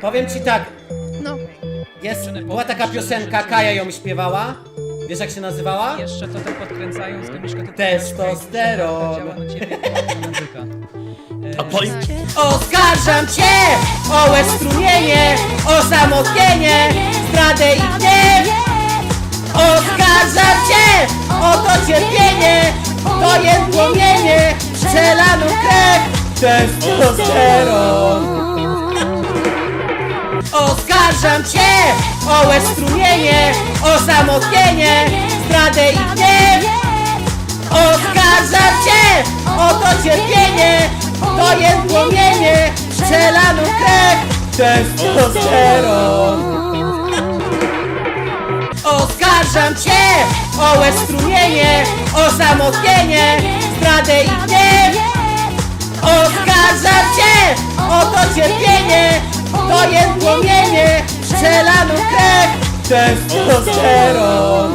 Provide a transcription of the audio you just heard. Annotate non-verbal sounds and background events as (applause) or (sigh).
Powiem ci tak, No, jest, była taka piosenka, Kaja ją śpiewała. Wiesz jak się nazywała? Jeszcze to tak podkręcają z Kamiszka to Testosteron. działa na ciebie to (laughs) muzyka. A po im... Oskarżam cię o łez strumienie, o samotnienie, zdradę i gniew. Oskarżam cię o to cierpienie, to jest płomienie, strzelaną krew, testosteron. Oskarżam cię o łez strumienie, o samotnienie, zdradę i gniew. Oskarżam cię o to cierpienie, to jest płomienie, strzelaną krew, testosteron. Oskarżam cię o łez strumienie, o samotnienie, zdradę i gniew. To jest płomienie, strzelaną krew, testosteron.